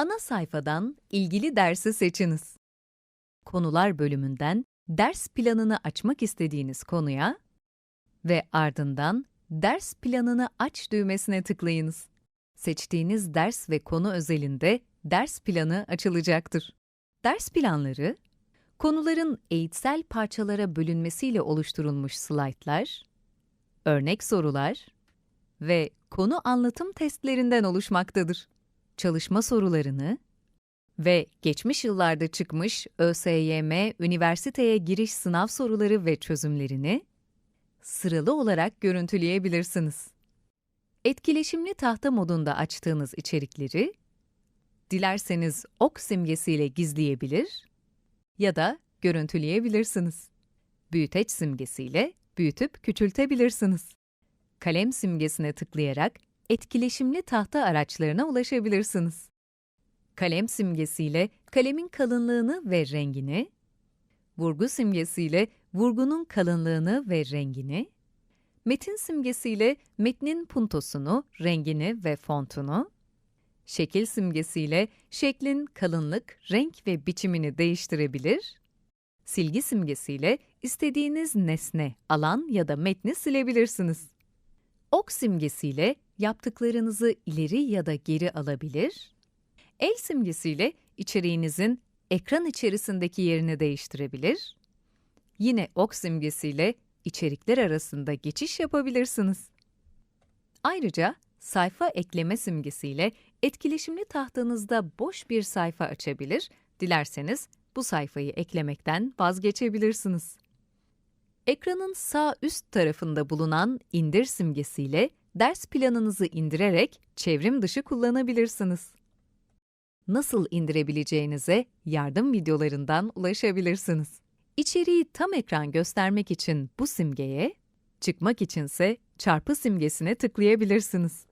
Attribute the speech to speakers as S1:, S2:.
S1: Ana sayfadan ilgili dersi seçiniz. Konular bölümünden ders planını açmak istediğiniz konuya ve ardından Ders planını aç düğmesine tıklayınız. Seçtiğiniz ders ve konu özelinde ders planı açılacaktır. Ders planları, konuların eğitsel parçalara bölünmesiyle oluşturulmuş slaytlar, örnek sorular ve konu anlatım testlerinden oluşmaktadır. Çalışma sorularını ve geçmiş yıllarda çıkmış ÖSYM üniversiteye giriş sınav soruları ve çözümlerini sıralı olarak görüntüleyebilirsiniz. Etkileşimli tahta modunda açtığınız içerikleri, dilerseniz ok simgesiyle gizleyebilir ya da görüntüleyebilirsiniz. Büyüteç simgesiyle büyütüp küçültebilirsiniz. Kalem simgesine tıklayarak etkileşimli tahta araçlarına ulaşabilirsiniz. Kalem simgesiyle kalemin kalınlığını ve rengini, vurgu simgesiyle vurgunun kalınlığını ve rengini, metin simgesiyle metnin puntosunu, rengini ve fontunu, şekil simgesiyle şeklin kalınlık, renk ve biçimini değiştirebilir, silgi simgesiyle istediğiniz nesne, alan ya da metni silebilirsiniz. Ok simgesiyle yaptıklarınızı ileri ya da geri alabilir, el simgesiyle içeriğinizin ekran içerisindeki yerini değiştirebilir, yine ok simgesiyle içerikler arasında geçiş yapabilirsiniz. Ayrıca sayfa ekleme simgesiyle etkileşimli tahtanızda boş bir sayfa açabilir, dilerseniz bu sayfayı eklemekten vazgeçebilirsiniz. Ekranın sağ üst tarafında bulunan indir simgesiyle ders planınızı indirerek çevrim dışı kullanabilirsiniz. Nasıl indirebileceğinize yardım videolarından ulaşabilirsiniz. İçeriği tam ekran göstermek için bu simgeye, çıkmak içinse çarpı simgesine tıklayabilirsiniz.